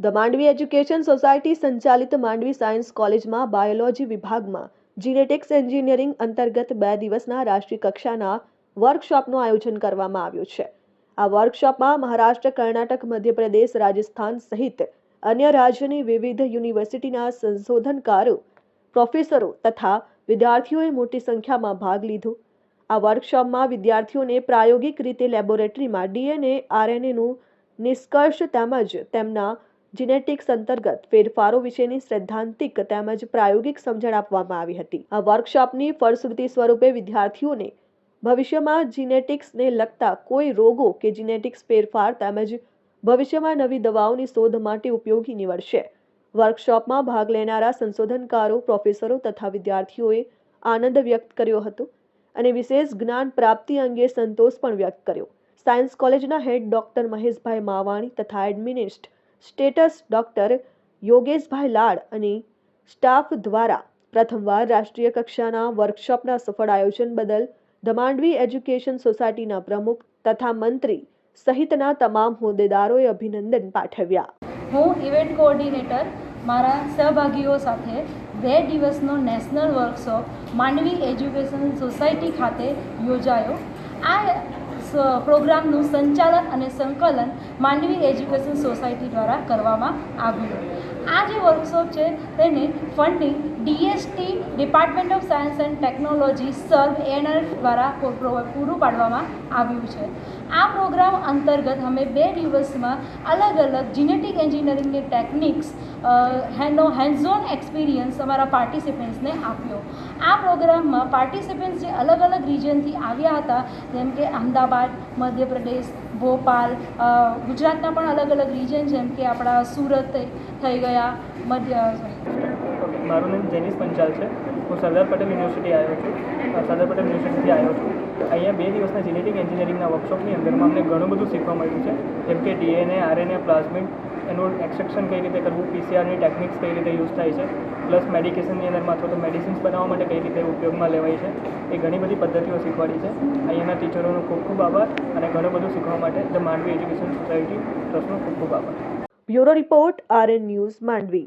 The Mandvi education society સંચાલિત Mandvi science કોલેજમાં biology વિભાગમાં જીનેટિક્સ એન્જિનિયરિંગ અંતર્ગત બે દિવસના રાષ્ટ્રીય કક્ષાના વર્કશોપનું આયોજન કરવામાં આવ્યું છે. આ વર્કશોપમાં મહારાષ્ટ્ર, કર્ણાટક, મધ્યપ્રદેશ, રાજસ્થાન સહિત અન્ય રાજ્યની વિવિધ યુનિવર્સિટીના સંશોધનકારો, પ્રોફેસરો તથા વિદ્યાર્થીઓએ મોટી સંખ્યામાં ભાગ લીધો. આ વર્કશોપમાં વિદ્યાર્થીઓને પ્રાયોગિક રીતે લેબોરેટરીમાં ડીએનએ, આરએનએનું નિષ્કર્ષ તેમજ તેમના જીનેટિક્સ અંતર્ગત ફેરફારો વિશેની સૈદ્ધાંતિક તેમજ પ્રાયોગિક સમજણ આપવામાં આવી હતી. આ વર્કશોપની ફળશ્રુતિ સ્વરૂપે વિદ્યાર્થીઓને ભવિષ્યમાં જીનેટિક્સને લગતા કોઈ રોગો કે જીનેટિક્સ ફેરફાર તેમજ ભવિષ્યમાં નવી દવાઓની શોધ માટે ઉપયોગી નીવડશે. વર્કશોપમાં ભાગ લેનારા સંશોધનકારો પ્રોફેસરો તથા વિદ્યાર્થીઓએ આનંદ વ્યક્ત કર્યો હતો અને વિશેષ જ્ઞાન પ્રાપ્તિ અંગે સંતોષ પણ વ્યક્ત કર્યો. સાયન્સ કોલેજના હેડ ડોક્ટર મહેશભાઈ માવાણી તથા એડમિનિસ્ટ સ્ટેટસ ડોક્ટર યોગેશભાઈ લાડ અને સ્ટાફ દ્વારા પ્રથમવાર રાષ્ટ્રીય કક્ષાના વર્કશોપના સફળ આયોજન બદલ ધમાંડવી એજ્યુકેશન સોસાયટીના પ્રમુખ તથા મંત્રી સહિતના તમામ હોદ્દેદારોએ અભિનંદન પાઠવ્યા. હું ઇવેન્ટ કોઓર્ડિનેટર મારા સહભાગીઓ સાથે બે દિવસનો national workshop Mandvi education society ખાતે યોજાયો. આ પ્રોગ્રામનું સંચાલન અને સંકલન માંડવી એજ્યુકેશન સોસાયટી દ્વારા કરવામાં આવ્યું. આ જે વર્કશોપ છે, તેને funding DST, department of science and technology, સર્વ એનએફ દ્વારા પૂરું પાડવામાં આવ્યું છે. આ પ્રોગ્રામ અંતર્ગત અમે બે દિવસમાં અલગ અલગ જીનેટિક એન્જિનિયરિંગની ટેકનિક્સ હેનો, હેન્ડઝોન એક્સપિરિયન્સ અમારા પાર્ટિસિપન્ટ્સને આપ્યો. આ પ્રોગ્રામમાં પાર્ટિસિપન્ટ્સ જે અલગ અલગ રિજનથી આવ્યા હતા, જેમ કે અમદાવાદ મધ્યપ્રદેશ, ભોપાલ ગુજરાતના પણ અલગ અલગ રિજન જેમ કે આપણા સુરત થઈ ગયા, મધ્ય મારું નામ જેનિસ પંચાલ છે. હું સરદાર પટેલ યુનિવર્સિટી આવ્યો છું. સરદાર પટેલ યુનિવર્સિટીથી આવ્યો છું. અહીંયા બે દિવસના જેનેટિક એન્જિનિયરિંગના વર્કશોપની અંદરમાં અમને ઘણું બધું શીખવા મળ્યું છે. જેમ કે ડીએનએ, આરએનએ પ્લાઝમિડ એનું એક્સટ્રેક્શન કઈ રીતે કરવું? પીસીઆરની ટેકનિક્સ કઈ રીતે યુઝ થાય છે? પ્લસ મેડિકેશનની અંદરમાં અથવા તો મેડિસિન્સ બનાવવા માટે કઈ રીતે ઉપયોગમાં લેવાય છે? એ ઘણી બધી પદ્ધતિઓ શીખવાડી છે. અહીંયાના ટીચરોનો ખૂબ ખૂબ આભાર અને ઘણું બધું શીખવા માટે ધ માંડવી એજ્યુકેશન સોસાયટી ટ્રસ્ટનો ખૂબ ખૂબ આભાર. Bureau report RN news Mandvi.